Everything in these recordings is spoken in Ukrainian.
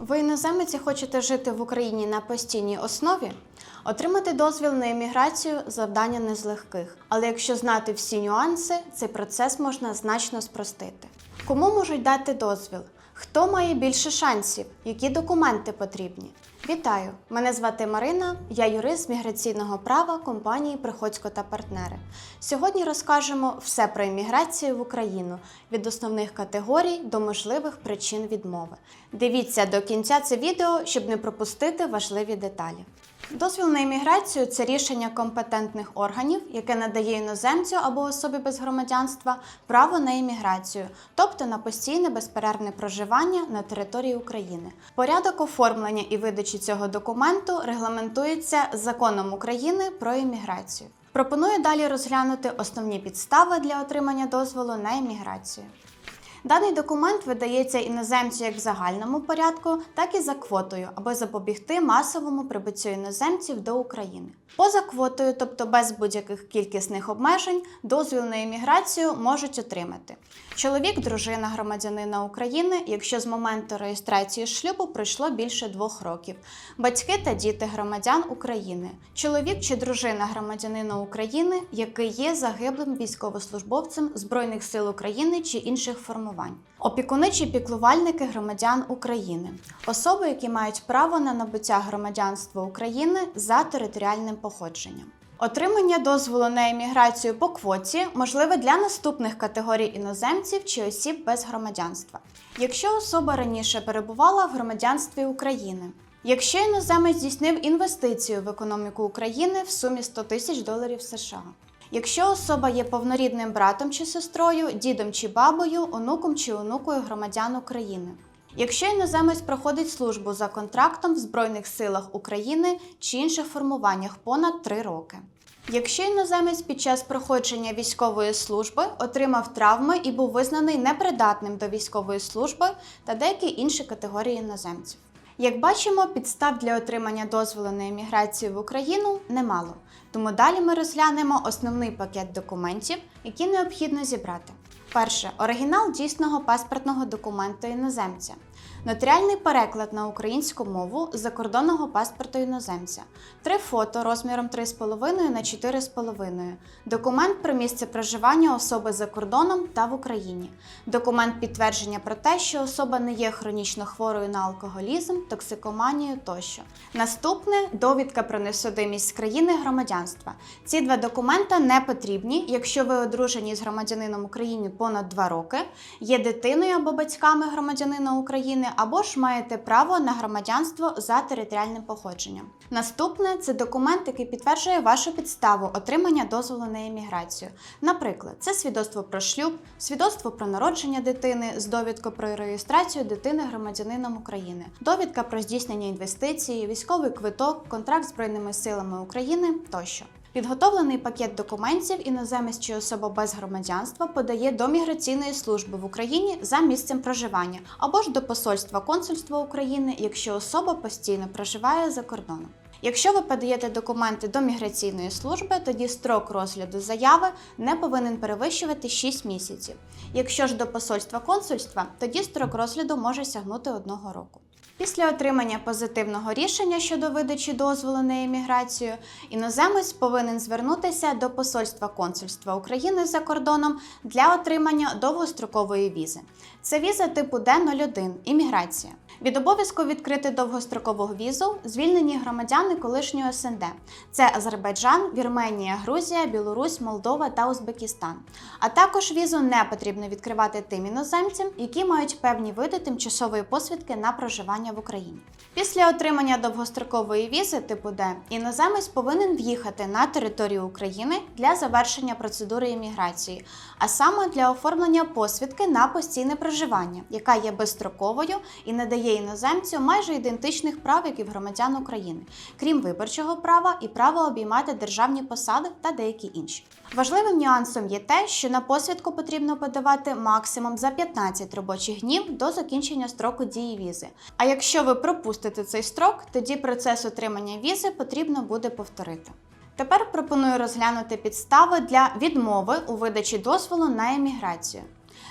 Ви іноземець хочете жити в Україні на постійній основі? Отримати дозвіл на імміграцію завдання не з легких. Але якщо знати всі нюанси, цей процес можна значно спростити. Кому можуть дати дозвіл? Хто має більше шансів? Які документи потрібні? Вітаю! Мене звати Марина, я юрист міграційного права компанії Приходько та партнери. Сьогодні розкажемо все про імміграцію в Україну від основних категорій до можливих причин відмови. Дивіться до кінця це відео, щоб не пропустити важливі деталі. Дозвіл на імміграцію це рішення компетентних органів, яке надає іноземцю або особі без громадянства право на імміграцію, тобто на постійне безперервне проживання на території України. Порядок оформлення і видачі цього документу регламентується законом України про імміграцію. Пропоную далі розглянути основні підстави для отримання дозволу на імміграцію. Даний документ видається іноземцю як в загальному порядку, так і за квотою, аби запобігти масовому прибуттю іноземців до України. Поза квотою, тобто без будь-яких кількісних обмежень, дозвіл на імміграцію можуть отримати. Чоловік, дружина громадянина України, якщо з моменту реєстрації шлюбу пройшло більше двох років, батьки та діти громадян України, чоловік чи дружина громадянина України, який є загиблим військовослужбовцем Збройних сил України чи інших формувань, опікуни чи піклувальники громадян України, особи, які мають право на набуття громадянства України за територіальним походженням. Отримання дозволу на еміграцію по квоті можливе для наступних категорій іноземців чи осіб без громадянства. Якщо особа раніше перебувала в громадянстві України, якщо іноземець здійснив інвестицію в економіку України в сумі 100 тисяч доларів США. Якщо особа є повнорідним братом чи сестрою, дідом чи бабою, онуком чи онукою громадян України. Якщо іноземець проходить службу за контрактом в Збройних силах України чи інших формуваннях понад 3 роки. Якщо іноземець під час проходження військової служби отримав травми і був визнаний непридатним до військової служби та деякі інші категорії іноземців. Як бачимо, підстав для отримання дозволу на еміграцію в Україну немало, тому далі ми розглянемо основний пакет документів, які необхідно зібрати. Перше оригінал дійсного паспортного документу іноземця, нотаріальний переклад на українську мову закордонного паспорту іноземця, три фото розміром 3,5 на 4,5, документ про місце проживання особи за кордоном та в Україні, документ підтвердження про те, що особа не є хронічно хворою на алкоголізм, токсикоманію тощо. Наступне довідка про несудимість з країни громадянства. Ці два документа не потрібні, якщо ви одружені з громадянином України понад 2 роки, є дитиною або батьками громадянина України, або ж маєте право на громадянство за територіальним походженням. Наступне це документ, який підтверджує вашу підставу отримання дозволу на еміграцію. Наприклад, це свідоцтво про шлюб, свідоцтво про народження дитини з довідкою про реєстрацію дитини громадянином України, довідка про здійснення інвестицій, військовий квиток, контракт з Збройними силами України тощо. Підготовлений пакет документів іноземець чи особа без громадянства подає до міграційної служби в Україні за місцем проживання або ж до посольства консульства України, якщо особа постійно проживає за кордоном. Якщо ви подаєте документи до міграційної служби, тоді строк розгляду заяви не повинен перевищувати 6 місяців. Якщо ж до посольства консульства, тоді строк розгляду може сягнути одного року. Після отримання позитивного рішення щодо видачі дозволу на еміграцію, іноземець повинен звернутися до посольства консульства України за кордоном для отримання довгострокової візи. Це віза типу Д-01 імміграція. Від обов'язку відкрити довгострокову візу звільнені громадяни колишнього СНД. Це Азербайджан, Вірменія, Грузія, Білорусь, Молдова та Узбекистан. А також візу не потрібно відкривати тим іноземцям, які мають певні види тимчасової посвідки на проживання в Україні. Після отримання довгострокової візи типу Д іноземець повинен в'їхати на територію України для завершення процедури імміграції, а саме для оформлення посвідки на постійне проживання, яка є безстроковою і надає іноземцю майже ідентичних прав, як і в громадян України, крім виборчого права і права обіймати державні посади та деякі інші. Важливим нюансом є те, що на посвідку потрібно подавати максимум за 15 робочих днів до закінчення строку дії візи. А якщо ви пропустите цей строк, тоді процес отримання візи потрібно буде повторити. Тепер пропоную розглянути підстави для відмови у видачі дозволу на еміграцію.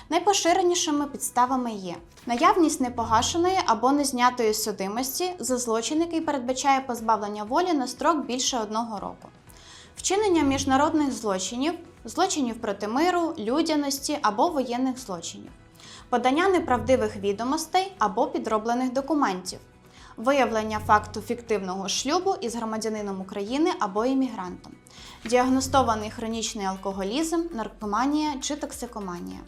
Найпоширенішими підставами є наявність непогашеної або незнятої судимості за злочин, який передбачає позбавлення волі на строк більше одного року, вчинення міжнародних злочинів, злочинів проти миру, людяності або воєнних злочинів, подання неправдивих відомостей або підроблених документів, виявлення факту фіктивного шлюбу із громадянином України або іммігрантом, діагностований хронічний алкоголізм, наркоманія чи токсикоманія.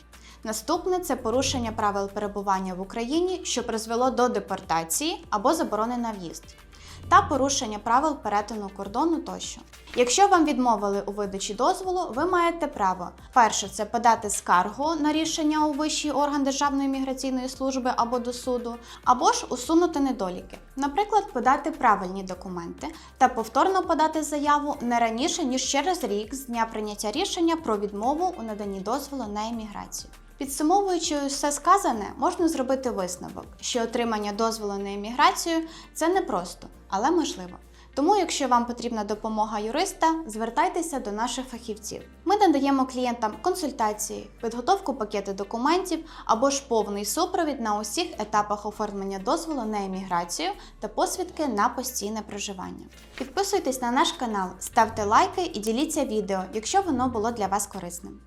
Наступне це порушення правил перебування в Україні, що призвело до депортації або заборони на в'їзд, та порушення правил перетину кордону тощо. Якщо вам відмовили у видачі дозволу, ви маєте право перше це подати скаргу на рішення у вищий орган Державної міграційної служби або до суду, або ж усунути недоліки, наприклад, подати правильні документи та повторно подати заяву не раніше ніж через рік з дня прийняття рішення про відмову у наданні дозволу на еміграцію. Підсумовуючи все сказане, можна зробити висновок, що отримання дозволу на еміграцію це непросто, але можливо. Тому, якщо вам потрібна допомога юриста, звертайтеся до наших фахівців. Ми надаємо клієнтам консультації, підготовку пакету документів або ж повний супровід на усіх етапах оформлення дозволу на еміграцію та посвідки на постійне проживання. Підписуйтесь на наш канал, ставте лайки і діліться відео, якщо воно було для вас корисним.